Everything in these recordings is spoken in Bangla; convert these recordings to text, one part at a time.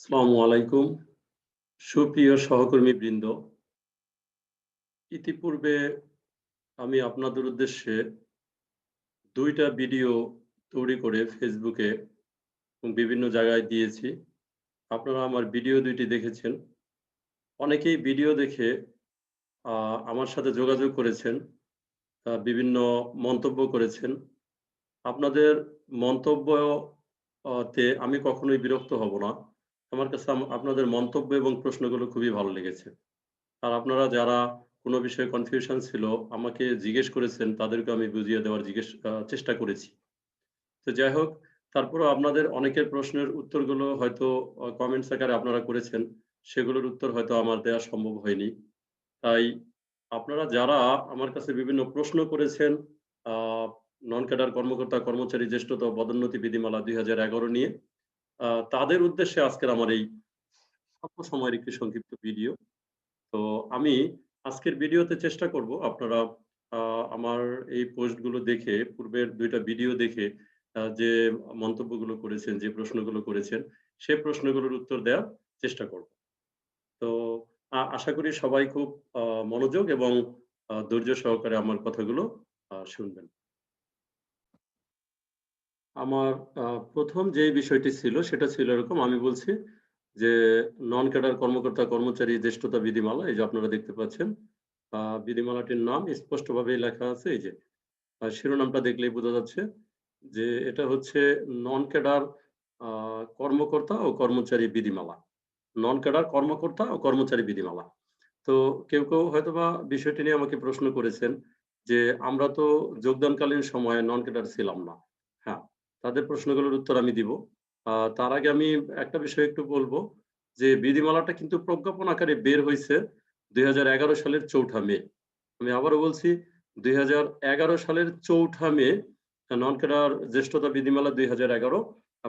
আসসালামু আলাইকুম। সুপ্রিয় সহকর্মী বৃন্দ ইতিপূর্বে আমি আপনাদের উদ্দেশ্যে দুইটা ভিডিও তৈরি করে ফেসবুকে বিভিন্ন জায়গায় দিয়েছি। আপনারা আমার ভিডিও দুইটি দেখেছেন। অনেকেই ভিডিও দেখে আমার সাথে যোগাযোগ করেছেন বিভিন্ন মন্তব্য করেছেন। আপনাদের মন্তব্য তে আমি কখনোই বিরক্ত হব না। আমার কাছে আপনাদের মন্তব্য এবং প্রশ্নগুলো খুবই ভালো লেগেছে। আর আপনারা যারা কোনো বিষয়ে কনফিউশন ছিল, আমাকে জিজ্ঞেস করেছেন তাদেরকে আমি বুঝিয়ে দেওয়ার জিজ্ঞেস চেষ্টা করেছি। তো যাই হোক, তারপরও আপনাদের অনেকের প্রশ্নের উত্তরগুলো হয়তো কমেন্টস আকারে আপনারা করেছেন, সেগুলোর উত্তর হয়তো আমার দেওয়া সম্ভব হয়নি। তাই আপনারা যারা আমার কাছে বিভিন্ন প্রশ্ন করেছেন নন ক্যাডার কর্মকর্তা, কর্মচারী, জ্যেষ্ঠতা, পদোন্নতি বিধিমালা দুই হাজার এগারো নিয়ে তাদের উদ্দেশ্যে আজকের আমার এই স্বল্প সময়ের একটি সংক্ষিপ্ত ভিডিও। তো আমি আজকের ভিডিওতে চেষ্টা করব আপনারা আমার এই পোস্টগুলো দেখে, পূর্বের দুইটা ভিডিও দেখে যে মন্তব্যগুলো করেছেন, যে প্রশ্নগুলো করেছেন সেই প্রশ্নগুলোর উত্তর দেওয়ার চেষ্টা করব। তো আশা করি সবাই খুব মনোযোগ এবং ধৈর্য সহকারে আমার কথাগুলো শুনবেন। আমার প্রথম যে বিষয়টি ছিল সেটা ছিল এরকম, আমি বলছি যে নন ক্যাডার কর্মকর্তা, কর্মচারী, জ্যেষ্ঠতা বিধিমালা, এই যে আপনারা দেখতে পাচ্ছেন বিধিমালাটির নাম স্পষ্টভাবেই লেখা আছে, এই যে শিরোনামটা দেখলেই বোঝা যাচ্ছে যে এটা হচ্ছে নন ক্যাডার কর্মকর্তা ও কর্মচারী বিধিমালা। নন ক্যাডার কর্মকর্তা ও কর্মচারী বিধিমালা। তো কেউ কেউ হয়তোবা বিষয়টি নিয়ে আমাকে প্রশ্ন করেছেন যে আমরা তো যোগদানকালীন সময়ে নন ক্যাডার ছিলাম না। তাদের প্রশ্নগুলোর উত্তর আমি দিব। তার আগে আমি একটা বিষয় একটু বলব যে বিধিমালাটা কিন্তু প্রজ্ঞাপন আকারে বের হয়েছে দুই হাজার এগারো সালের চৌঠা মে। আমি আবারও বলছি, দুই হাজার এগারো সালের চৌঠা মে নন ক্যাডার জ্যেষ্ঠতা বিধিমালা দুই হাজার এগারো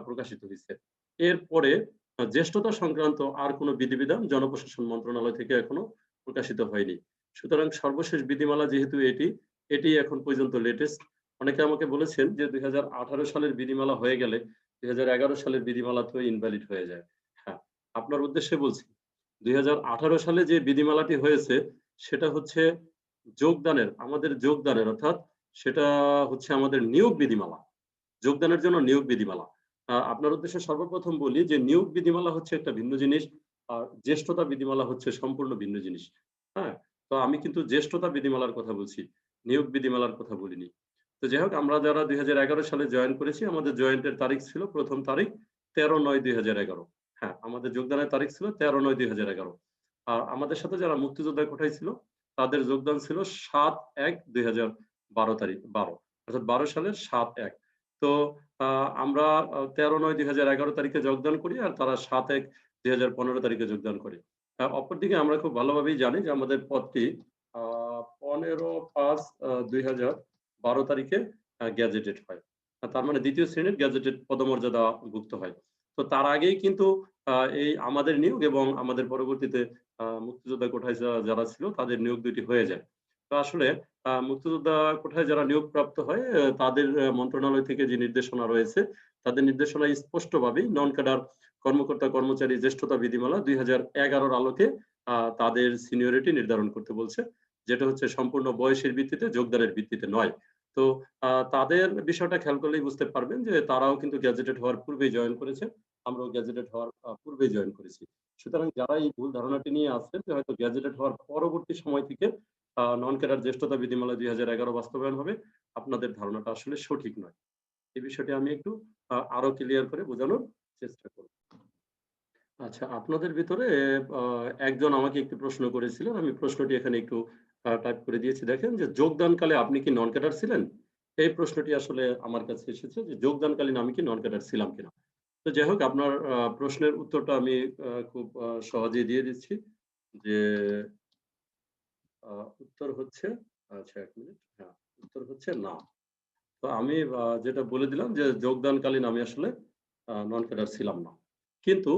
প্রকাশিত হয়েছে এরপরে জ্যেষ্ঠতা সংক্রান্ত আর কোনো বিধিবিধান জনপ্রশাসন মন্ত্রণালয় থেকে এখনও প্রকাশিত হয়নি। সুতরাং সর্বশেষ বিধিমালা যেহেতু এটি এটি এখন পর্যন্ত লেটেস্ট অনেকে আমাকে বলেছেন যে দুই হাজার আঠারো সালের বিধিমালা হয়ে গেলে দুই হাজার এগারো সালের বিধিমালা তো ইনভ্যালিড হয়ে যায়। হ্যাঁ আপনার উদ্দেশ্যে বলছি, দুই সালে যে বিধিমালাটি হয়েছে সেটা হচ্ছে যোগদানের, আমাদের যোগদানের, অর্থাৎ সেটা হচ্ছে আমাদের নিয়োগ বিধিমালা। যোগদানের জন্য নিয়োগ বিধিমালা। আপনার উদ্দেশ্যে সর্বপ্রথম বলি যে নিয়োগ বিধিমালা হচ্ছে একটা ভিন্ন জিনিস, আর জ্যেষ্ঠতা বিধিমালা হচ্ছে সম্পূর্ণ ভিন্ন জিনিস। হ্যাঁ তো আমি কিন্তু জ্যেষ্ঠতা বিধিমালার কথা বলছি, নিয়োগ বিধিমালার কথা বলিনি। তো যাই হোক আমরা যারা দুই হাজার এগারো সালে জয়েন করেছি আমাদের জয়েন্টের তারিখ ছিল প্রথম তারিখ তেরো নয় দুই হ্যাঁ আমাদের যোগদানের তারিখ ছিল তেরো নয় দুই আর আমাদের সাথে যারা মুক্তিযোদ্ধা কোঠায় ছিল তাদের যোগদান ছিল সাত এক দুই তারিখ বারো। অর্থাৎ বারো সালের সাত এক। তো আমরা তেরো নয় দুই তারিখে যোগদান করি আর তারা সাত এক দুই তারিখে যোগদান করে। আহ, অপরদিকে আমরা খুব ভালোভাবেই জানি যে আমাদের পদটি আহ, পনেরো পাঁচ দুই বারো তারিখে গ্যাজেটেড হয়। তার মানে দ্বিতীয় শ্রেণির গ্যাজেটেড পদমর্যাদা ভুক্ত হয়। তো তার আগেই কিন্তু এই আমাদের নিয়োগ এবং আমাদের পরবর্তীতে মুক্তিযোদ্ধা কোঠায় যারা ছিল তাদের নিয়োগ দুটি হয়ে যায়। তো আসলে মুক্তিযোদ্ধা কোঠায় যারা নিয়োগ প্রাপ্ত হয় তাদের মন্ত্রণালয় থেকে যে নির্দেশনা রয়েছে, তাদের নির্দেশনা স্পষ্টভাবেই নন ক্যাডার কর্মকর্তা, কর্মচারী, জ্যেষ্ঠতা বিধিমালা দুই হাজার এগারোর আলোকে তাদের সিনিয়রিটি নির্ধারণ করতে বলছে। যেটা হচ্ছে সম্পূর্ণ বয়সের ভিত্তিতে, যোগদানের ভিত্তিতে নয়। তো তাদের বিষয়টা খেয়াল করলেই বুঝতে পারবেন যে তারাও কিন্তু গ্যাজেটেড হওয়ার পূর্বেই জয়েন করেছে আমরাও গ্যাজেটেড হওয়ার আহ, পূর্বেই জয়েন করেছি। সুতরাং যারা এই ভুল ধারণাটি নিয়ে আসছেন যে হয়তো গ্যাজেটেড হওয়ার পরবর্তী সময় থেকে নন ক্যাডার জ্যেষ্ঠতা বিধিমালা দুই হাজার এগারো বাস্তবায়ন হবে আপনাদের ধারণাটা আসলে সঠিক নয়। এই বিষয়টি আমি একটু আরও ক্লিয়ার করে বোঝানোর চেষ্টা করব। আচ্ছা আপনাদের ভিতরে একজন আমাকে একটি প্রশ্ন করেছিলেন আমি প্রশ্নটি এখানে একটু টাইপ করে দিয়েছি। দেখেন যে যোগদানকালে আপনি কি নন ক্যাডার ছিলেন? এই প্রশ্নটি আসলে আমার কাছে এসেছে যে যোগদানকালীন আমি কি নন ক্যাডার ছিলাম কিনা? তো যাই হোক, আপনার প্রশ্নের উত্তরটা আমি খুব সহজেই দিয়ে দিচ্ছি যে উত্তর হচ্ছে আচ্ছা এক মিনিট হ্যাঁ উত্তর হচ্ছে না। তো আমি যেটা বলে দিলাম যে যোগদানকালীন আমি আসলে নন ক্যাডার ছিলাম না। কিন্তু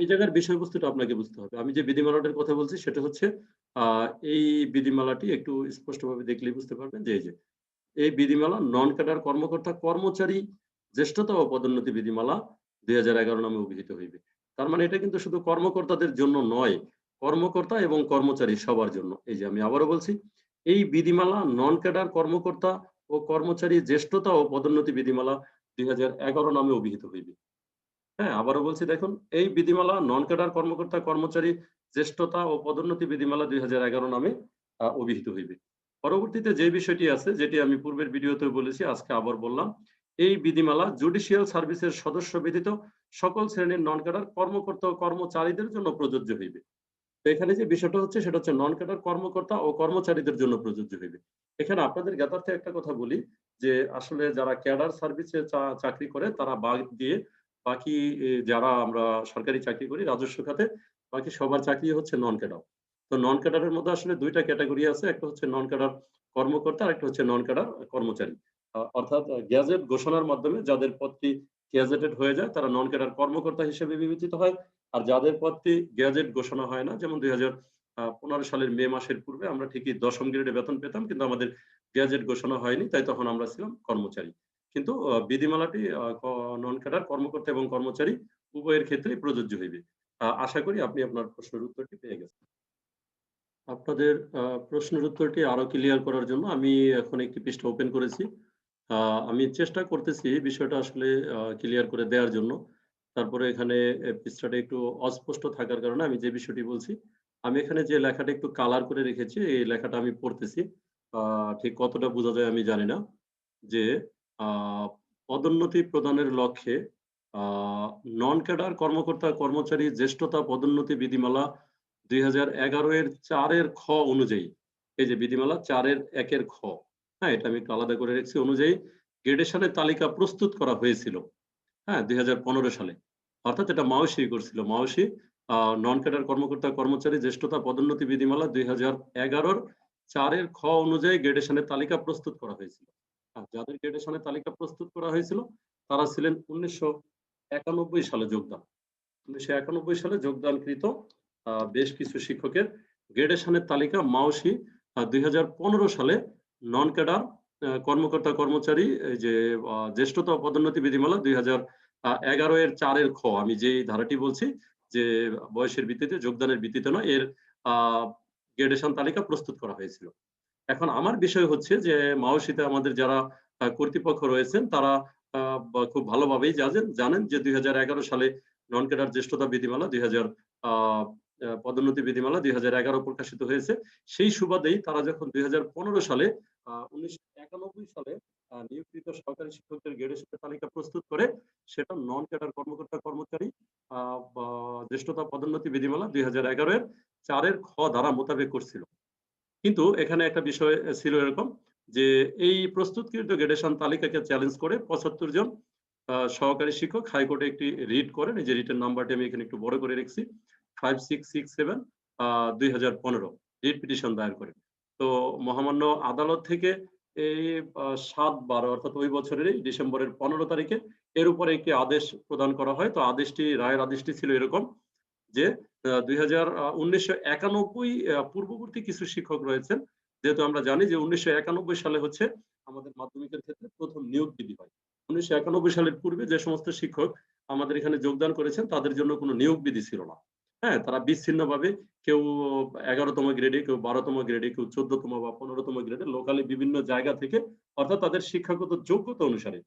এই জায়গার বিষয়বস্তুটা আপনাকে বুঝতে হবে। আমি যে বিধিমালাটার কথা বলছি সেটা হচ্ছে এই বিধিমালাটি একটু স্পষ্টভাবে দেখলেই বুঝতে পারবেন যে যে, এই বিধিমালা নন ক্যাডার কর্মকর্তা কর্মচারী জ্যেষ্ঠতা ও পদোন্নতি বিধিমালা দুই হাজার এগারো নামে অভিহিত হইবে। তার মানে এটা কিন্তু শুধু কর্মকর্তাদের জন্য নয়, কর্মকর্তা এবং কর্মচারী সবার জন্য। এই যে, আমি আবারও বলছি, এই বিধিমালা নন ক্যাডার কর্মকর্তা ও কর্মচারী জ্যেষ্ঠতা ও পদোন্নতি বিধিমালা দুই হাজার এগারো নামে অভিহিত হইবে। হ্যাঁ আবারও বলছি দেখুন, এই বিধিমালা নন ক্যাডার কর্মকর্তা কর্মচারী জ্যেষ্ঠতা ও পদোন্নতি বিধিমালা দুই নামে অভিহিত হইবে। পরবর্তীতে যে বিষয়টি আছে, যেটি আমি পূর্বের ভিডিওতে বলেছি, আজকে আবার বললাম, এই বিধিমালা জুডিশিয়াল সার্ভিসের সদস্য ব্যতীত সকল শ্রেণির নন ক্যাডার কর্মকর্তা ও কর্মচারীদের জন্য প্রযোজ্য হইবে। তো এখানে যে বিষয়টা হচ্ছে, সেটা হচ্ছে নন ক্যাডার কর্মকর্তা ও কর্মচারীদের জন্য প্রযোজ্য হইবে। এখানে আপনাদের জ্ঞাতার্থে একটা কথা বলি, যে আসলে যারা ক্যাডার সার্ভিসে চাকরি করে, তারা বাদ দিয়ে বাকি যারা আমরা সরকারি চাকরি করি, রাজস্ব খাতে বাকি সবার চাকরি হচ্ছে নন ক্যাডার তো নন ক্যাডারের মধ্যে আসলে দুইটা ক্যাটাগরি আছে, একটা হচ্ছে নন ক্যাডার কর্মকর্তা আর একটা হচ্ছে নন ক্যাডার কর্মচারী। অর্থাৎ গ্যাজেট ঘোষণার মাধ্যমে যাদের পদটি গ্যাজেটেড হয়ে যায়, তারা নন ক্যাডার কর্মকর্তা হিসেবে বিবেচিত হয়। আর যাদের পদটি গ্যাজেট ঘোষণা হয় না, যেমন দুই পনেরো সালের মে মাসের পূর্বে আমরা ঠিকই দশম গ্রেডে বেতন পেতাম, কিন্তু আমাদের গ্যাজেট ঘোষণা হয়নি, তাই তখন আমরা ছিলাম কর্মচারী। কিন্তু বিধিমালাটি নন ক্যাডার কর্মকর্তা এবং কর্মচারী উভয়ের ক্ষেত্রেই প্রযোজ্য হইবে। আশা করি আপনি আপনার প্রশ্নের উত্তরটি পেয়ে গেছেন। আপনাদের প্রশ্নের উত্তরটি আরও ক্লিয়ার করার জন্য আমি এখন একটি পৃষ্ঠা ওপেন করেছি। আমি চেষ্টা করতেছি বিষয়টা আসলে ক্লিয়ার করে দেওয়ার জন্য। তারপরে এখানে পৃষ্ঠাটা একটু অস্পষ্ট থাকার কারণে আমি যে বিষয়টি বলছি, আমি এখানে যে লেখাটা একটু কালার করে রেখেছি, এই লেখাটা আমি পড়তেছি। ঠিক কতটা বোঝা যায় আমি জানি না। যে পদোন্নতি প্রদানের লক্ষ্যে নন ক্যাডার কর্মকর্তা কর্মচারী জ্যেষ্ঠতা পদোন্নতি বিধিমালা দুই হাজার এগারো এর চারের খ অনুযায়ী, এই যে বিধিমালা চারের একের খ হ্যাঁ এটা আমি একটু আলাদা করে রেখেছি, অনুযায়ী গ্রেডেশনের তালিকা প্রস্তুত করা হয়েছিল হ্যাঁ দুই সালে। অর্থাৎ এটা মাওসি করছিল মাওসি নন ক্যাডার কর্মকর্তা কর্মচারী জ্যেষ্ঠতা পদোন্নতি বিধিমালা দুই হাজার এগারোর চারের খ অনুযায়ী গ্রেডেশনের তালিকা প্রস্তুত করা হয়েছিল। আর যাদের গ্রেডেশনের তালিকা প্রস্তুত করা হয়েছিল, তারা ছিলেন উনিশশো একানব্বই সালে যোগদান। উনিশশো একানব্বই সালে যোগদানকৃত বেশ কিছু শিক্ষকের গ্রেডেশনের তালিকা মাওসি দুই সালে নন ক্যাডার কর্মকর্তা কর্মচারী যে জ্যেষ্ঠতা পদোন্নতি বিধিমালা দুই হাজার এগারো এর চারের খ, আমি যে ধারাটি বলছি, যে, বয়সের ভিত্তিতে, যোগদানের ভিত্তিতে নয়, এর গ্রেডেশন তালিকা প্রস্তুত করা হয়েছিল। এখন আমার বিষয় হচ্ছে যে, মাওসিতে আমাদের যারা কর্তৃপক্ষ রয়েছেন, তারা খুব ভালোভাবেই জানেন জানেন যে দুই হাজার এগারো সালে নন ক্যাডার জ্যেষ্ঠতা বিধিমালা, দুই হাজার পদোন্নতি বিধিমালা দুই প্রকাশিত হয়েছে। সেই সুবাদেই তারা যখন দুই সালে উনিশশো একানব্বই সালে নিয়োগকৃত সরকারি শিক্ষকদের গ্রেডেশনের তালিকা প্রস্তুত করে, সেটা নন ক্যাডার কর্মকর্তা কর্মচারী জ্যেষ্ঠতা পদোন্নতি বিধিমালা দুই হাজার এর চারের খ ধারা মোতাবেক করছিল। কিন্তু এখানে একটা বিষয় ছিল এরকম যে এই প্রস্তুতকৃত গ্রেডেশন তালিকাকে চ্যালেঞ্জ করে পঁচাত্তর জন সহকারী শিক্ষক হাইকোর্টে একটি রিট করেন এই যে রিটের নাম্বারটি আমি এখানে একটু বড় করে রেখেছি ফাইভ সিক্স সিক্স সেভেন দুই হাজার পনেরো রিট পিটিশন দায়ের করেন তো মহামান্য আদালত থেকে এই সাত বারো অর্থাৎ ওই বছরেরই ডিসেম্বরের পনেরো তারিখে এর উপরে একটি আদেশ প্রদান করা হয়। তো আদেশটি, রায়ের আদেশটি ছিল এরকম যে দুই হাজার উনিশশো পূর্ববর্তী কিছু শিক্ষক রয়েছেন যেহেতু আমরা জানি যে উনিশশো একানব্বই সালে হচ্ছে আমাদের মাধ্যমিকের ক্ষেত্রে প্রথম নিয়োগ বিধি হয়। উনিশশো একানব্বই সালের পূর্বে যে সমস্ত শিক্ষক আমাদের এখানে যোগদান করেছেন, তাদের জন্য কোনো নিয়োগ বিধি ছিল না। হ্যাঁ তারা বিচ্ছিন্ন ভাবে কেউ এগারোতম গ্রেডে কেউ বারোতম গ্রেডে কেউ চোদ্দতম বা পনেরোতম গ্রেডে লোকালি বিভিন্ন জায়গা থেকে অর্থাৎ তাদের শিক্ষাগত যোগ্যতা অনুসারে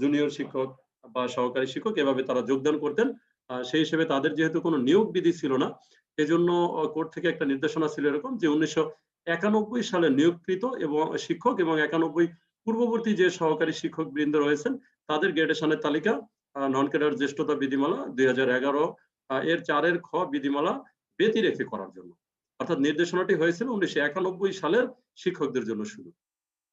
জুনিয়র শিক্ষক বা সহকারী শিক্ষক এভাবে তারা যোগদান করতেন। সেই হিসেবে তাদের যেহেতু কোনো নিয়োগ বিধি ছিল না এজন্য কোর্ট থেকে একটা নির্দেশনা ছিল এরকম যে উনিশশো একানব্বই সালে নিয়োগকৃত এবং শিক্ষক এবং একানব্বই পূর্ববর্তী যে সহকারী শিক্ষক বৃন্দ রয়েছেন, তাদের গ্রেডেশনের তালিকা নন ক্যাডার জ্যেষ্ঠতা বিধিমালা দুই হাজার এগারো এর চারের খ বিধিমালা ব্যতি রেখে করার জন্য। অর্থাৎ নির্দেশনাটি হয়েছিল উনিশশো একানব্বই সালের শিক্ষকদের জন্য শুধু।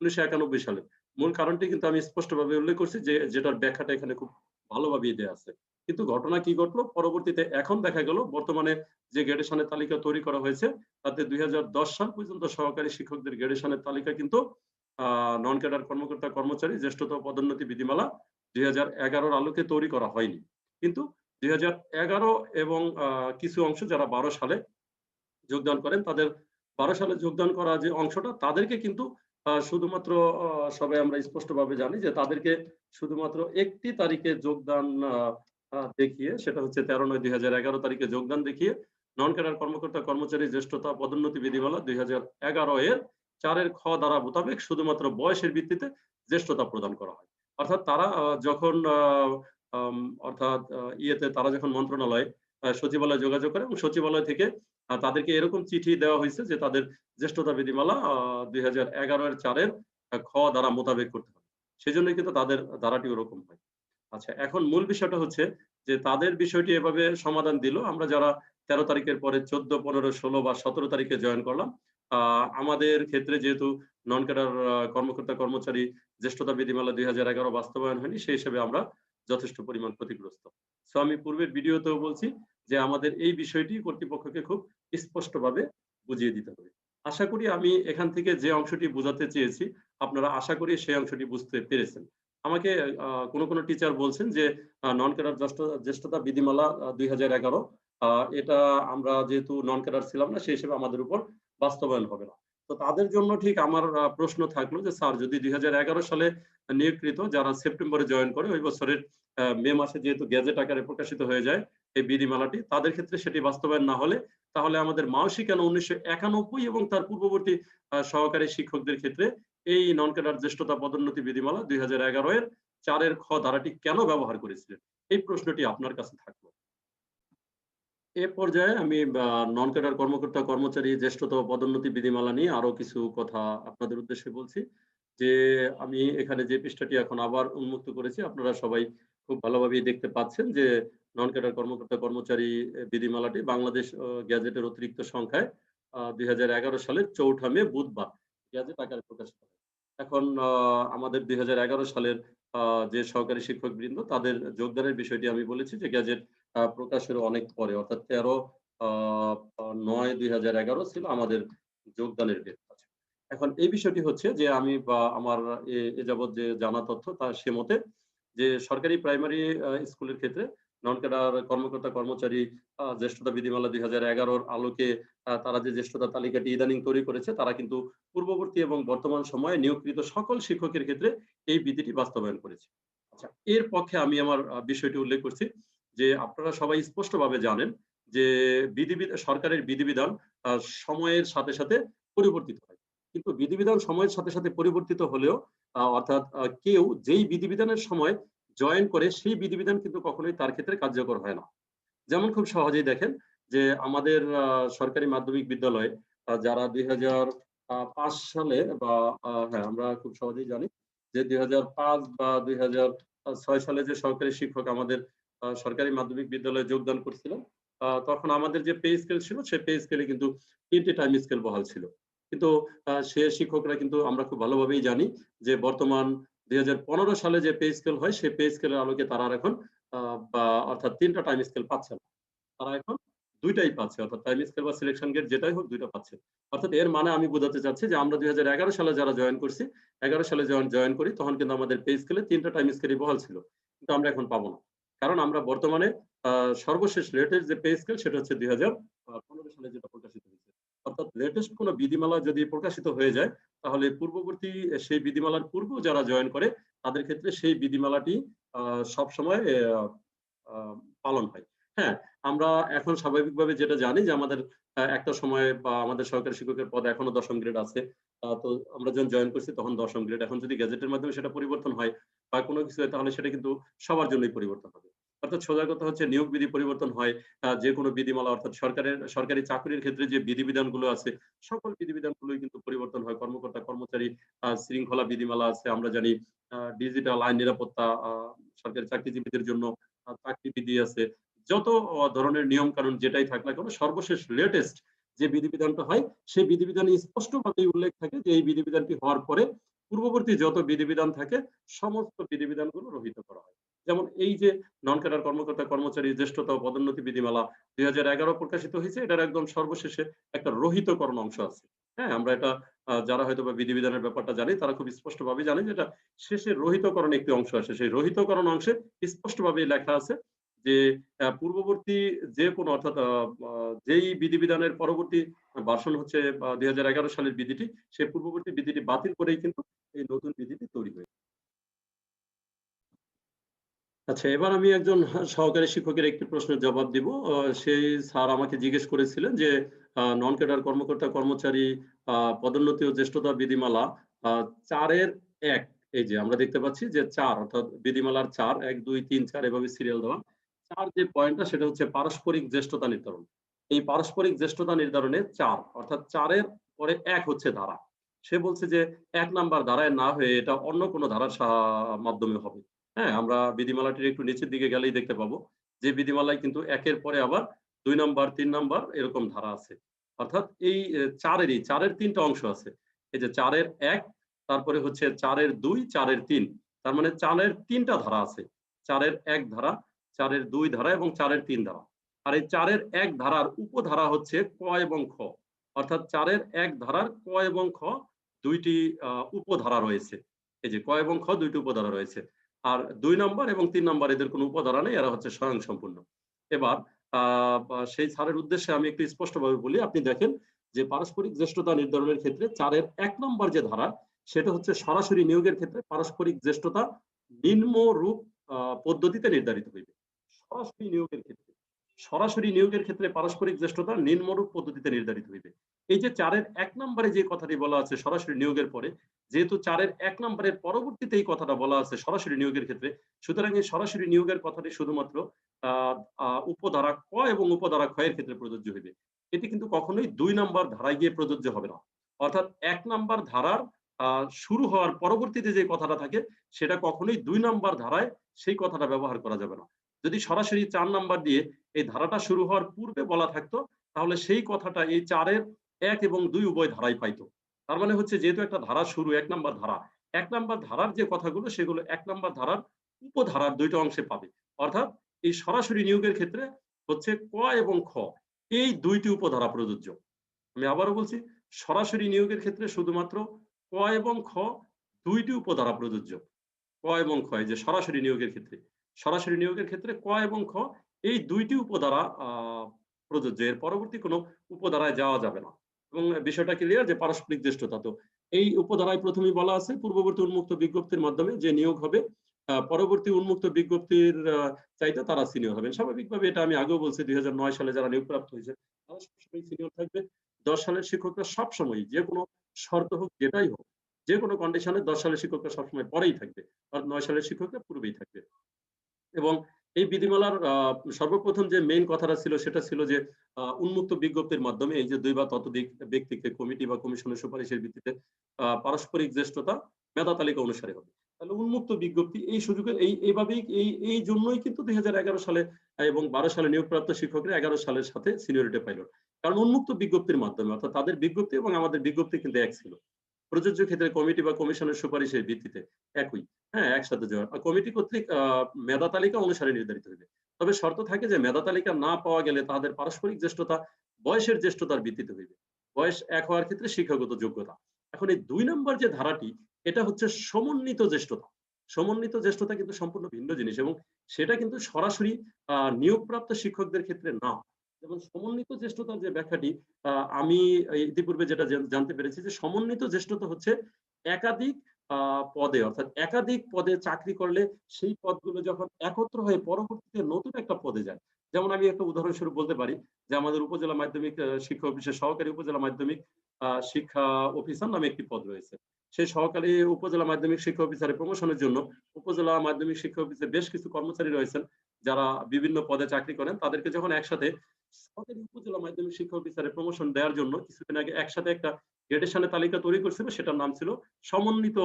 উনিশশো একানব্বই সালে মূল কারণটি কিন্তু আমি স্পষ্টভাবে উল্লেখ করছি যে, যেটার ব্যাখ্যাটা এখানে খুব ভালোভাবেই দেওয়া আছে। কিন্তু ঘটনা কি ঘটলো? পরবর্তীতে এখন দেখা গেল বর্তমানে যে গ্রেডেশনের তালিকা তৈরি করা হয়েছে, তাতে দুই সাল পর্যন্ত সহকারী শিক্ষকদের গ্রেডেশনের তালিকা কিন্তু নন ক্যাডার কর্মকর্তা কর্মচারী জ্যেষ্ঠতা পদোন্নতি বিধিমালা দুই হাজার আলোকে তৈরি করা হয়নি। কিন্তু দুই হাজার এগারো এবং কিছু অংশ যারা বারো সালে যোগদান করেন, তাদের বারো সালে যোগদান করা যে অংশটা, তাদেরকে কিন্তু শুধুমাত্র সবাই আমরা স্পষ্টভাবে জানি যে তাদেরকে শুধুমাত্র একটি তারিখে যোগদান দেখিয়ে, সেটা হচ্ছে তেরো নয় দুই হাজার এগারো তারিখে যোগদান দেখিয়ে নন ক্যাডার কর্মকর্তা, কর্মচারী, জ্যেষ্ঠতা, পদোন্নতি বিধিমালা দুই হাজার এগারো এর চারের খ দ্বারা মোতাবেক শুধুমাত্র বয়সের ভিত্তিতে জ্যেষ্ঠতা প্রদান করা হয়। অর্থাৎ তারা যখন অর্থাৎ ইয়েতে তারা যখন মন্ত্রণালয়ে সচিবালয়ে যোগাযোগ করে এবং সচিবালয় থেকে তাদেরকে এরকম চিঠি দেওয়া হয়েছে যে তাদের জ্যেষ্ঠতা বিধিমালা দুই হাজার এগারো এর চারের খ দ্বারা মোতাবেক করতে হবে। সেজন্যই কিন্তু তাদের ধারাটি ওরকম হয়। আচ্ছা এখন মূল বিষয়টা হচ্ছে যে তাদের বিষয়টি এভাবে সমাধান দিল। আমরা যারা তেরো তারিখের পরে চোদ্দ, পনেরো, ষোলো বা সতেরো তারিখে জয়েন করলাম আমাদের ক্ষেত্রে যেহেতু নন ক্যাডার কর্মকর্তা, কর্মচারী জ্যেষ্ঠতা বিধিমালা দুই হাজার এগারো বাস্তবায়ন হয়নি, সেই হিসেবে আমরা যথেষ্ট পরিমাণ ক্ষতিগ্রস্ত। সো আমি পূর্বের ভিডিওতেও বলছি যে আমাদের এই বিষয়টি কর্তৃপক্ষকে খুব স্পষ্টভাবে বুঝিয়ে দিতে হবে। আশা করি আমি এখান থেকে যে অংশটি বোঝাতে চেয়েছি, আপনারা আশা করি সেই অংশটি বুঝতে পেরেছেন। আমাকে কোনো কোনো টিচার বলছেন যে নন ক্যাডার জ্যেষ্ঠতা বিধিমালা দুই হাজার এগারো এটা আমরা যেহেতু নন ক্যাডার ছিলাম না, সেই হিসেবে আমাদের উপর বাস্তবায়ন হবে না। তো তাদের জন্য ঠিক আমার প্রশ্ন থাকল যে, স্যার, যদি দুই সালে নিয়োগকৃত যারা সেপ্টেম্বরে জয়েন করে, ওই বছরের মে মাসে যেহেতু গ্যাজেট আকারে প্রকাশিত হয়ে যায় এই বিধিমালাটি, তাদের ক্ষেত্রে সেটি বাস্তবায়ন না হলে তাহলে আমাদের মাওসি কেন উনিশশো একানব্বই এবং তার পূর্ববর্তী সহকারী শিক্ষকদের ক্ষেত্রে এই নন ক্যাডার জ্যেষ্ঠতা পদোন্নতি বিধিমালা দুই হাজার এগারো এর চারের খ ধারাটি কেন ব্যবহার করেছিলেন? এই প্রশ্নটি আপনার কাছে থাকল। এ পর্যায়ে আমি নন ক্যাডার কর্মকর্তা, কর্মচারী, জ্যেষ্ঠতা পদোন্নতি বিধিমালা নিয়ে আরও কিছু কথা আপনাদের উদ্দেশ্যে বলছি। যে আমি এখানে যে পৃষ্ঠাটি এখন আবার উন্মুক্ত করেছি, আপনারা সবাই খুব ভালোভাবেই দেখতে পাচ্ছেন যে নন ক্যাডার কর্মকর্তা, কর্মচারী বিধিমালাটি বাংলাদেশ গ্যাজেটের অতিরিক্ত সংখ্যায় দুই সালের চৌঠা মে বুধবার। গ্যাজেট আকারে প্রকাশিত হয়। এখন আমাদের দুই হাজার এগারো সালের যে সহকারী শিক্ষক বৃন্দ তাদের যোগদানের বিষয়টি আমি বলেছি যে গ্যাজেট প্রকাশের অনেক পরে, অর্থাৎ তেরো নয় দুই ছিল আমাদের যোগদানের ডেট এখন এই বিষয়টি হচ্ছে যে আমি বা আমার এ যাবৎ যে জানা তথ্য তার সে মতে যে সরকারি প্রাইমারি স্কুলের ক্ষেত্রে নন ক্যাডার, কর্মকর্তা, কর্মচারী জ্যেষ্ঠতা বিধিমালা দুই হাজার এগারোর আলোকে তারা যে জ্যেষ্ঠতা তালিকাটি ইদানিং তৈরি করেছে, তারা কিন্তু পূর্ববর্তী এবং বর্তমান সময়ে নিয়োগকৃত সকল শিক্ষকের ক্ষেত্রে এই বিধিটি বাস্তবায়ন করেছে। আচ্ছা এর পক্ষে আমি আমার বিষয়টি উল্লেখ করছি যে আপনারা সবাই স্পষ্টভাবে জানেন যে বিধিবিধ, সরকারের বিধিবিধান সময়ের সাথে সাথে পরিবর্তিত হয়। কিন্তু বিধিবিধান সময়ের সাথে সাথে পরিবর্তিত হলেও অর্থাৎ কেউ যেই বিধিবিধানের সময় জয়েন করে সেই বিধিবিধান কিন্তু কখনোই তার ক্ষেত্রে কার্যকর হয় না। যেমন খুব সহজেই দেখেন যে আমাদের সরকারি মাধ্যমিক বিদ্যালয়ে যারা দুই সালে বা হ্যাঁ আমরা খুব সহজেই জানি যে দুই হাজার পাঁচ বা দুই সালে যে সরকারি শিক্ষক আমাদের সরকারি মাধ্যমিক বিদ্যালয়ে যোগদান করছিলেন তখন আমাদের যে পে স্কেল ছিল, সেই পে স্কেলে কিন্তু তিনটি টাইম স্কেল বহাল ছিল। কিন্তু সে শিক্ষকরা কিন্তু আমরা খুব ভালোভাবেই জানি যে বর্তমান দুই সালে যে পে স্কেল হয়, সেই পে স্কেলের আলোকে তারা এখন অর্থাৎ তিনটা টাইম স্কেল পাচ্ছে না। তারা এখন দুইটাই পাচ্ছে, অর্থাৎ টাইম স্কেল বা সিলেকশন গেট যেটাই হোক দুইটা পাচ্ছে। অর্থাৎ এর মানে আমি বোঝাতে চাচ্ছি যে আমরা দুই হাজার এগারো সালে যারা জয়েন করছি, এগারো সালে যখন জয়েন করি, তখন কিন্তু আমাদের পে স্কেলে তিনটা টাইম স্কেলই বহাল ছিল। কিন্তু আমরা এখন পাবো না। কারণ আমরা বর্তমানে সর্বশেষ লেটেস্ট যে পে স্কেল সেটা হচ্ছে দুই হাজার পনেরো সালে যেটা প্রকাশিত হয়েছে। অর্থাৎ লেটেস্ট কোনো বিধিমালা যদি প্রকাশিত হয়ে যায়, তাহলে পূর্ববর্তী সেই বিধিমালার পূর্ব যারা জয়েন করে, তাদের ক্ষেত্রে সেই বিধিমালাটি সবসময় পালন হয়। হ্যাঁ আমরা এখন স্বাভাবিকভাবে যেটা জানি যে আমাদের একটা সময় বা আমাদের সরকারি শিক্ষকের পদ এখনও দশম গ্রেড আছে তো আমরা যখন জয়েন করছি তখন দশম গ্রেড এখন যদি গ্যাজেটের মাধ্যমে সেটা পরিবর্তন হয় বা কোনো কিছু হয়, তাহলে সেটা কিন্তু সবার জন্যই পরিবর্তন হবে। অর্থাৎ সোজা কথা হচ্ছে নিয়োগ বিধি পরিবর্তন হয় যে কোনো বিধিমালা অর্থাৎ সরকারের, সরকারি চাকরির ক্ষেত্রে যে বিধিবিধানগুলো আছে, সকল বিধিবিধানগুলোই কিন্তু পরিবর্তন হয়। কর্মকর্তা, কর্মচারী শৃঙ্খলা বিধিমালা আছে, আমরা জানি ডিজিটাল আইন নিরাপত্তা সরকারি চাকরিজীবীদের জন্য চাকরি বিধি আছে। যত ধরনের নিয়ম কানুন যেটাই থাক না কেন, সর্বশেষ লেটেস্ট যে বিধিবিধানটা হয়, সেই বিধিবিধানে স্পষ্টভাবে উল্লেখ থাকে যে এই বিধিবিধানটি হওয়ার পরে পূর্ববর্তী যত বিধিবিধান থাকে, সমস্ত বিধিবিধানগুলো রহিত করা হয়। যেমন এই যে নন ক্যাডার কর্মকর্তা, কর্মচারী, জ্যেষ্ঠতা পদোন্নতি বিধিমালা দুই প্রকাশিত হয়েছে, এটার একদম সর্বশেষে একটা রহিতকরণ অংশ আছে। হ্যাঁ আমরা এটা যারা হয়তো বা বিধিবিধানের ব্যাপারটা জানি, তারা খুব স্পষ্টভাবে জানে যে এটা শেষে রহিতকরণ একটি অংশ আছে সেই রহিতকরণ অংশে স্পষ্টভাবে লেখা আছে যে পূর্ববর্তী যে কোনো অর্থাৎ যেই বিধিবিধানের পরবর্তী ভার্সন হচ্ছে দুই হাজার এগারো সালের বিধিটি, সেই পূর্ববর্তী বিধিটি বাতিল করেই কিন্তু এই নতুন বিধিটি তৈরি হয়েছে। আচ্ছা এবার আমি একজন সহকারী শিক্ষকের একটি প্রশ্নের জবাব দিব। সেই স্যার আমাকে জিজ্ঞেস করেছিলেন যে নন ক্যাডার কর্মকর্তা, কর্মচারী পদোন্নতি ও জ্যেষ্ঠতা বিধিমালা চারের এক, এই যে আমরা দেখতে পাচ্ছি যে চার, অর্থাৎ বিধিমালার চার, এক, দুই, তিন, চার এভাবে সিরিয়াল দেওয়া। চার যে পয়েন্টটা, সেটা হচ্ছে পারস্পরিক জ্যেষ্ঠতা নির্ধারণ। এই পারস্পরিক জ্যেষ্ঠতা নির্ধারণে চার, অর্থাৎ চারের পরে এক হচ্ছে ধারা। সে বলছে যে, এক নাম্বার ধারায় না হয়ে এটা অন্য কোনো ধারার মাধ্যমে হবে। হ্যাঁ আমরা বিধিমালাটির একটু নিচের দিকে গেলেই দেখতে পাবো। যে বিধিমালায় কিন্তু একের পরে আবার দুই নাম্বার, তিন নাম্বার এরকম ধারা আছে। অর্থাৎ এই চারেরই, চারের তিনটা অংশ আছে। এই যে চারের এক, তারপরে হচ্ছে চারের দুই, চারের তিন। তার মানে চারের তিনটা ধারা আছে। চারের এক ধারা, চারের দুই ধারা এবং চারের তিন ধারা। আর এই চারের এক ধারার উপধারা হচ্ছে ক এবং খ। অর্থাৎ চারের এক ধারার ক এবং খ দুইটি উপধারা রয়েছে। এই যে ক এবং খ দুইটি উপধারা রয়েছে। আর দুই নম্বর এবং তিন নম্বর এদের কোনো উপধারা নেই এরা হচ্ছে স্বয়ং সম্পূর্ণ এবার সেই ছাড়ের উদ্দেশ্যে আমি একটু স্পষ্টভাবে বলি আপনি দেখেন যে পারস্পরিক জ্যেষ্ঠতা নির্ধারণের ক্ষেত্রে চারের এক নম্বর যে ধারা সেটা হচ্ছে সরাসরি নিয়োগের ক্ষেত্রে পারস্পরিক জ্যেষ্ঠতা নিম্ন রূপ আহ, পদ্ধতিতে নির্ধারিত হইবে। সরাসরি নিয়োগের ক্ষেত্রে সরাসরি নিয়োগের ক্ষেত্রে পারস্পরিক জ্যেষ্ঠতা নিম্নরূপ পদ্ধতিতে নির্ধারিত হইবে। এই যে চারের এক নম্বরে যে কথাটি বলা আছে সরাসরি নিয়োগের পরে, যেহেতু চারের এক নম্বরের পরবর্তীতে এই কথাটা বলা আছে সরাসরি নিয়োগের ক্ষেত্রে, সুতরাং এই সরাসরি নিয়োগের কথাটি শুধুমাত্র উপধারা ক এবং উপধারা ক্ষয়ের ক্ষেত্রে প্রযোজ্য হইবে। এটি কিন্তু কখনোই দুই নাম্বার ধারায় গিয়ে প্রযোজ্য হবে না। অর্থাৎ এক নাম্বার ধারার শুরু হওয়ার পরবর্তীতে যে কথাটা থাকে, সেটা কখনোই দুই নাম্বার ধারায় সেই কথাটা ব্যবহার করা যাবে না। যদি সরাসরি চার নাম্বার দিয়ে এই ধারাটা শুরু হওয়ার পূর্বে বলা থাকতো, তাহলে সেই কথাটা এই চারের এক এবং দুই উভয় ধারায় পাইতো। তার মানে হচ্ছে যেহেতু একটা ধারা শুরু, এক নাম্বার ধারা, এক নাম্বার ধারার যে কথাগুলো সেগুলো এক নাম্বার ধারার উপধারার দুইটা অংশে পাবে। অর্থাৎ এই সরাসরি নিয়োগের ক্ষেত্রে হচ্ছে ক এবং খ, এই দুইটি উপধারা প্রযোজ্য। আমি আবারও বলছি, সরাসরি নিয়োগের ক্ষেত্রে শুধুমাত্র ক এবং খ দুইটি উপধারা প্রযোজ্য। ক এবং খ যে সরাসরি নিয়োগের ক্ষেত্রে। সরাসরি নিয়োগের ক্ষেত্রে ক এবং খ, এই দুইটি উপধারা প্রযোজ্য। এর পরবর্তী কোনো উপধারায় যাওয়া যাবে না। এবং বিষয়টা ক্লিয়ার যে পারস্পরিক জ্যেষ্ঠতা তো এই উপধারায় প্রথমেই বলা আছে, পূর্ববর্তী উন্মুক্ত বিজ্ঞপ্তির মাধ্যমে যে নিয়োগ হবে পরবর্তী উন্মুক্ত বিজ্ঞপ্তির চাইতে তারা সিনিয়র হবেন। স্বাভাবিকভাবে এটা আমি আগেও বলছি, দুই নয় সালে যারা নিয়োগপ্রাপ্ত হয়েছে, তারা সবসময় সিনিয়র থাকবে। দশ সালের শিক্ষকরা সবসময় যে কোনো শর্ত হোক, যেটাই হোক, যে কোনো কন্ডিশনে দশ সালের শিক্ষকরা সবসময় পরেই থাকবে। আর নয় সালের শিক্ষকরা পূর্বেই থাকবে। এবং এই বিধিমালার সর্বপ্রথম যে মেইন কথাটা ছিল সেটা ছিল যে উন্মুক্ত বিজ্ঞপ্তির মাধ্যমে এই যে দুই বা ততোধিক ব্যক্তিকে কমিটি বা কমিশনের সুপারিশের ভিত্তিতে পারস্পরিক জ্যেষ্ঠতা মেধা তালিকা অনুসারে হবে। তাহলে উন্মুক্ত বিজ্ঞপ্তি এই সুযোগে, এই, এইভাবেই, এই এই জন্যই কিন্তু দুই হাজার এগারো সালে এবং বারো সালে নিয়োগপ্রাপ্ত শিক্ষকরা এগারো সালের সাথে সিনিয়রিটি পাইল কারণ উন্মুক্ত বিজ্ঞপ্তির মাধ্যমে, অর্থাৎ তাদের বিজ্ঞপ্তি এবং আমাদের বিজ্ঞপ্তি কিন্তু এক ছিল। প্রযোজ্য ক্ষেত্রে কমিটি বা কমিশনের সুপারিশের ভিত্তিতে একই। হ্যাঁ একসাথে আর কমিটি কর্তৃক মেধা তালিকা অনুসারে নির্ধারিত হইবে তবে শর্ত থাকে যে, মেধা তালিকা না পাওয়া গেলে তাদের পারস্পরিক জ্যেষ্ঠতা, বয়সের জ্যেষ্ঠতার ভিত্তিতে হইবে। বয়স এক হওয়ার ক্ষেত্রে শিক্ষাগত যোগ্যতা। এখন এই দুই নম্বর যে ধারাটি, এটা হচ্ছে সমন্বিত জ্যেষ্ঠতা। সমন্বিত জ্যেষ্ঠতা কিন্তু সম্পূর্ণ ভিন্ন জিনিস এবং সেটা কিন্তু সরাসরি নিয়োগপ্রাপ্ত শিক্ষকদের ক্ষেত্রে না। এবং সমন্বিত জ্যেষ্ঠতার যে ব্যাখ্যাটি আমি ইতিপূর্বে যেটা জানতে পেরেছি যে, সমন্বিত জ্যেষ্ঠতা হচ্ছে একাধিক পদে, অর্থাৎ একাধিক পদে চাকরি করলে সেই পদগুলো যখন একত্র হয়ে পরবর্তীতে নতুন একটা পদে যায়। যেমন আমি একটা উদাহরণস্বরূপ বলতে পারি যে আমাদের উপজেলা মাধ্যমিক শিক্ষা অফিসের সহকারী উপজেলা মাধ্যমিক শিক্ষা অফিসার নামে একটি পদ রয়েছে। সেই সহকারী উপজেলা মাধ্যমিক শিক্ষা অফিসারের প্রমোশনের জন্য উপজেলা মাধ্যমিক শিক্ষা অফিসে বেশ কিছু কর্মচারী রয়েছেন যারা বিভিন্ন পদে চাকরি করেন। তাদেরকে যখন একসাথে সরকারি উপজেলা মাধ্যমিক শিক্ষা অফিসারের প্রমোশন দেওয়ার জন্য কিছুদিন আগে একসাথে একটা গ্রেডেশনের তালিকা তৈরি করছিল, সেটার নাম ছিল সমন্বিত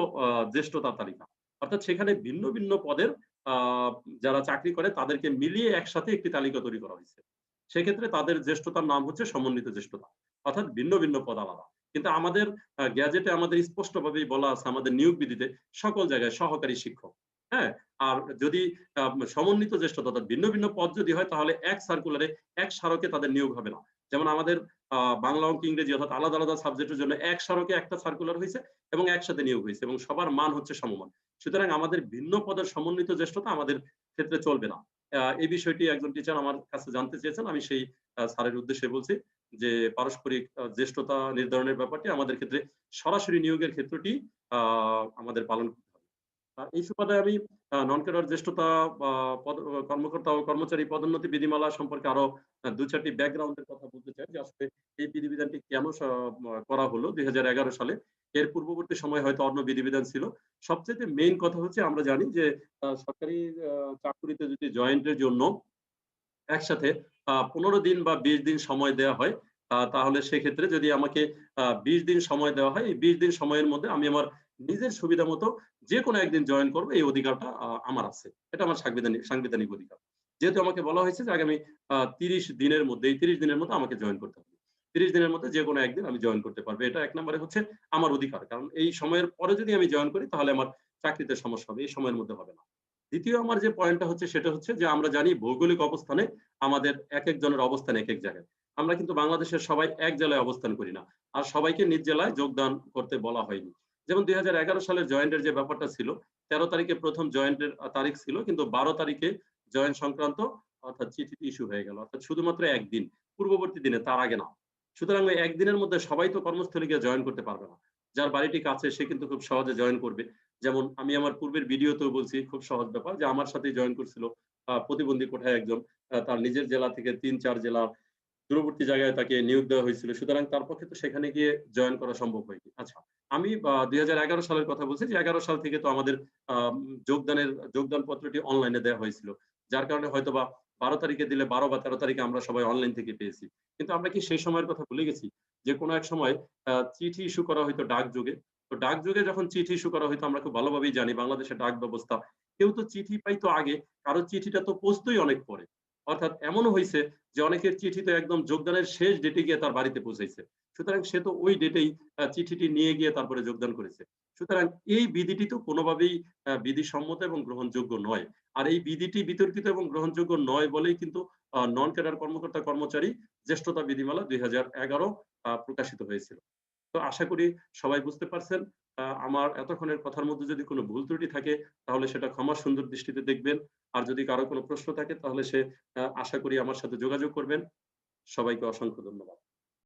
জ্যেষ্ঠতা তালিকা। অর্থাৎ সেখানে ভিন্ন ভিন্ন পদের যারা চাকরি করে তাদেরকে মিলিয়ে একসাথে একটি তালিকা তৈরি করা হয়েছে। সেক্ষেত্রে তাদের জ্যেষ্ঠতার নাম হচ্ছে সমন্বিত জ্যেষ্ঠতা, অর্থাৎ ভিন্ন ভিন্ন পদ আলাদা। কিন্তু আমাদের গ্যাজেটে আমাদের স্পষ্টভাবেই বলা আছে, আমাদের নিয়োগ বিধিতে সকল জায়গায় সহকারী শিক্ষক হ্যাঁ? আর যদি সমন্বিত জ্যেষ্ঠতা ভিন্ন ভিন্ন পদ যদি হয়, তাহলে এক সার্কুলারে এক স্মারকে তাদের নিয়োগ হবে না। যেমন আমাদের বাংলা অঙ্ক ইংরেজি অর্থাৎ আলাদা আলাদা সাবজেক্টের জন্য এক স্মারকে একটা সার্কুলার হয়েছে এবং একসাথে নিয়োগ হয়েছে এবং সবার মান হচ্ছে সমমান। সুতরাং আমাদের ভিন্ন পদের সমন্বিত জ্যেষ্ঠতা আমাদের ক্ষেত্রে চলবে না। এই বিষয়টি একজন টিচার আমার কাছে জানতে চেয়েছেন, আমি সেই স্যারের উদ্দেশ্যে বলছি যে পারস্পরিক জ্যেষ্ঠতা নির্ধারণের ব্যাপারটি আমাদের ক্ষেত্রে সরাসরি নিয়োগের ক্ষেত্রটি আমাদের পালন করতে হবে। এই সুবাদে আমি নন ক্যাডার জ্যেষ্ঠতা কর্মকর্তা ও কর্মচারী পদোন্নতি বিধিমালা সম্পর্কে আরও আ ২-৪ ব্যাকগ্রাউন্ডের কথা বলতে চাই যে আসলে এই বিধিবিধানটি কেন করা হলো ২০১১ সালে। এর পূর্ববর্তী সময়ে হয়তো অন্য বিধিবিধান ছিল। সবচাইতে মেইন কথা হচ্ছে আমরা জানি যে সরকারি চাকুরিতে যদি জয়েন্টের জন্য একসাথে ১৫ দিন বা ২০ দিন সময় দেওয়া হয়, তাহলে সেক্ষেত্রে যদি আমাকে ২০ দিন সময় দেওয়া হয়, এই ২০ দিন সময়ের মধ্যে আমি আমার নিজের সুবিধা মতো যেকোনো একদিন জয়েন করব, এই অধিকারটা আমার আছে। এটা আমার সাংবিধানিক সাংবিধানিক অধিকার। যেহেতু আমাকে বলা হয়েছে যে আগামী ৩০ দিনের মধ্যে, এই ৩০ দিনের মধ্যে আমাকে জয়েন করতে হবে। ৩০ দিনের মধ্যে যেকোনো একদিন আমি জয়েন করতে পারব। এটা ১ নম্বরে হচ্ছে আমার অধিকার। কারণ এই সময়ের পরে যদি আমি জয়েন করি, তাহলে আমার চাকরিতে সমস্যা হবে। এই সময়ের মধ্যে হবে না। দ্বিতীয় আমার যে পয়েন্টটা হচ্ছে, সেটা হচ্ছে যে আমরা জানি ভৌগোলিক অবস্থানে আমাদের এক জনের অবস্থান এক এক জায়গায়। আমরা কিন্তু বাংলাদেশের সবাই এক জেলায় অবস্থান করি না। আর সবাইকে নিজ জেলায় যোগদান করতে বলা হয়নি। যেমন ২০১১ সালের জয়েন্টের যে ব্যাপারটা ছিল, ১৩ তারিখে ১ম জয়েন্টের তারিখ ছিল কিন্তু ১২ তারিখে জয়েন সংক্রান্ত অর্থাৎ চিঠিটি ইস্যু হয়ে গেল। অর্থাৎ শুধুমাত্র ১ দিন। পূর্ববর্তী দিনে তার আগে না। সুতরাং ওই ১ দিনের মধ্যে সবাই তো কর্মস্থলে গিয়ে জয়েন করতে পারবে না। যার বাড়িটি কাছে সে কিন্তু খুব সহজে জয়েন করবে। যেমন আমি আমার পূর্বের ভিডিওতেও বলছি খুব সহজ ব্যাপার যে আমার সাথেই জয়েন করছিল প্রতিবন্ধী কোঠায় একজন। তার নিজের জেলা থেকে ৩-৪ জেলার দূরবর্তী জায়গায় তাকে নিয়োগ দেওয়া হয়েছিল। সুতরাং তার পক্ষে তো সেখানে গিয়ে জয়েন করা সম্ভব হয়নি। আচ্ছা, আমি ২০১১ সালের কথা বলছি যে ১১ সাল থেকে তো আমাদের যোগদানের যোগদান পত্রটি অনলাইনে দেওয়া হয়েছিল। যার কারণে হয়তোবা ১২ তারিখে দিলে ১২ বা ১৩ তারিখে আমরা সবাই অনলাইন থেকে পেয়েছি। কিন্তু আমরা কি সেই সময়ের কথা ভুলে গেছি? যে কোনো এক সময় চিঠি ইস্যু করা হইতো ডাকযোগে। তো ডাকযোগে যখন চিঠি ইস্যু করা হয়তো আমরা খুব ভালোভাবেই জানি বাংলাদেশের ডাক ব্যবস্থা। কেউ তো চিঠি পাইতো আগে, কারও চিঠিটা তো পৌঁছতই অনেক পরে। অর্থাৎ এমনও হইছে যে অনেকের চিঠি তো একদম যোগদানের শেষ ডেটে গিয়ে তার বাড়িতে পৌঁছাইছে। সুতরাং সে তো ওই ডেটেই চিঠিটি নিয়ে গিয়ে তারপরে যোগদান করেছে। সুতরাং এই বিধিটি তো কোনোভাবেই বিধিসম্মত এবং গ্রহণযোগ্য নয়। আর এই বিধিটি বিতর্কিত এবং গ্রহণযোগ্য নয় বলেই কিন্তু নন ক্যাডার কর্মকর্তা কর্মচারী জ্যেষ্ঠতা বিধিমালা ২০১১ আ প্রকাশিত হয়েছিল। তো আশা করি সবাই বুঝতে পারছেন। আমার এতক্ষণের কথার মধ্যে যদি কোনো ভুল ত্রুটি থাকে, তাহলে সেটা ক্ষমা সুন্দর দৃষ্টিতে দেখবেন। আর যদি কারও কোনো প্রশ্ন থাকে, তাহলে সে আশা করি আমার সাথে যোগাযোগ করবেন। সবাইকে অসংখ্য ধন্যবাদ।